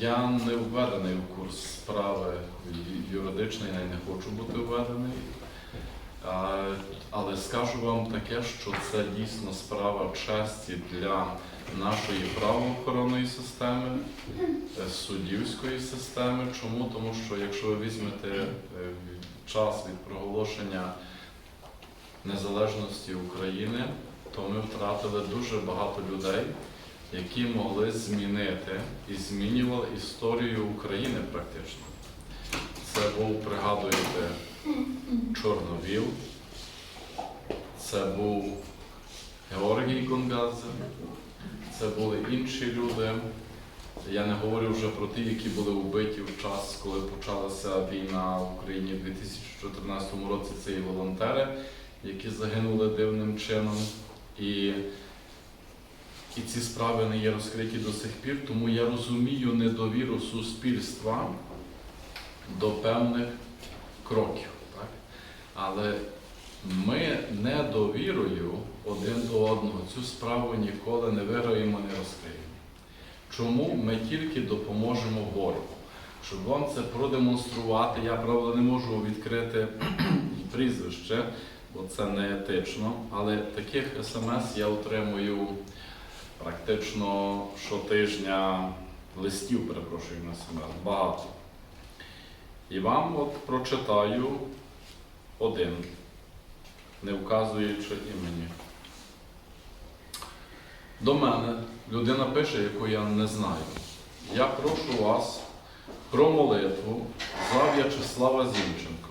Я не введений у курс справи ю- юридичний, я не хочу бути введений. Але скажу вам таке, що це дійсно справа честі для нашої правоохоронної системи, е, суддівської системи. Чому? Тому що якщо ви візьмете е, час від проголошення незалежності України, то ми втратили дуже багато людей, які могли змінити і змінювали історію України практично. Це був, пригадуєте, Чорновіл, це був Георгій Гонгадзе, це були інші люди. Я не говорю вже про ті, які були вбиті в час, коли почалася війна в Україні в 2014 році. Це і волонтери, які загинули дивним чином. І, і ці справи не є розкриті до сих пір, тому я розумію недовіру суспільства до певних кроків. Так? Але ми недовірою один до одного цю справу ніколи не виграємо, не розкриємо. Чому ми тільки допоможемо ворогу? Щоб вам це продемонструвати, я правда не можу відкрити прізвище, бо це не етично, але таких смс я отримую практично щотижня листів, перепрошую на смс, багато. І вам от прочитаю один, не вказуючи імені. До мене людина пише, яку я не знаю. Я прошу вас про молитву за В'ячеслава Зінченко.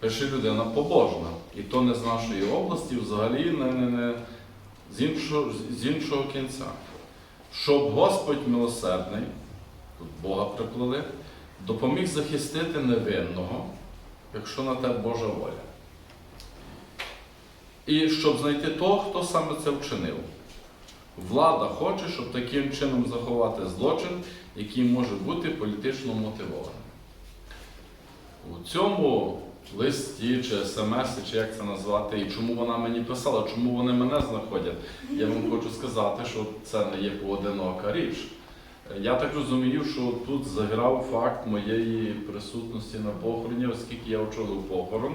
Пише людина побожна, і то не з нашої області, взагалі не, не, не з, іншого, з іншого кінця. Щоб Господь милосердний, тут Бога приплели, допоміг захистити невинного, якщо на те Божа воля. І щоб знайти того, хто саме це вчинив. Влада хоче, щоб таким чином заховати злочин, який може бути політично мотивованим. У цьому листі чи смс, чи як це назвати, і чому вона мені писала, чому вони мене знаходять, я вам хочу сказати, що це не є поодинока річ. Я так розумію, що тут заграв факт моєї присутності на похороні, оскільки я очолив похорон,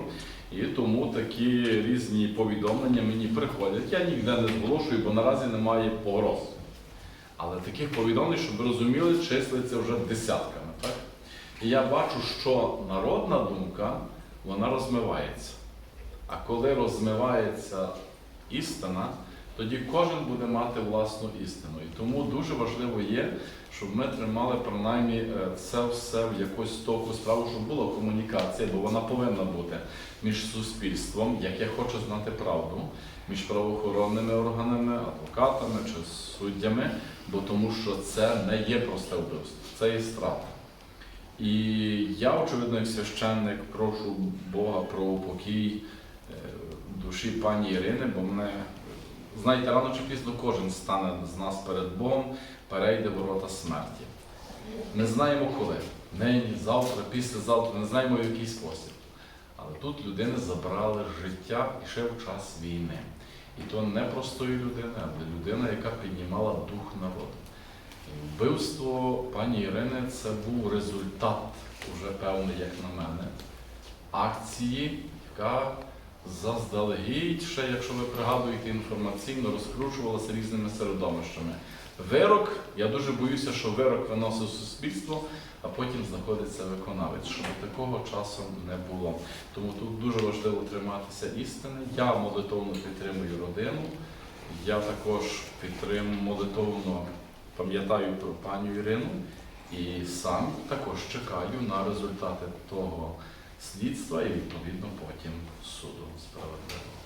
і тому такі різні повідомлення мені приходять. Я ніде не зголошую, бо наразі немає погроз. Але таких повідомлень, щоб ви розуміли, числиться вже десятками. Так? І я бачу, що народна думка вона розмивається. А коли розмивається істина, тоді кожен буде мати власну істину. І тому дуже важливо є, щоб ми тримали принаймні е, це все в якусь току справу, щоб була комунікація, бо вона повинна бути між суспільством, яке хоче знати правду, між правоохоронними органами, адвокатами чи суддями, бо тому що це не є просте вбивство, це є страта. І я, очевидно, як священник, прошу Бога про упокій е, душі пані Ірини, бо мене, знаєте, рано чи пізно кожен стане з нас перед Богом, перейде ворота смерті. Не знаємо коли. Нині, завтра, післязавтра, не знаємо в який спосіб. Але тут людини забрали життя і ще в час війни. І то не простої людини, а людина, яка піднімала дух народу. Вбивство пані Ірини це був результат, уже певний, як на мене, акції, яка заздалегідь, ще, якщо ви пригадуєте, інформаційно розкручувалася різними середовищами. Вирок, я дуже боюся, що вирок виносив суспільство, а потім знаходиться виконавець, щоб такого часу не було. Тому тут дуже важливо триматися істини. Я молитовно підтримую родину. Я також підтримую молитовно пам'ятаю про пані Ірину і сам також чекаю на результати того слідства і відповідно потім суду справедливого.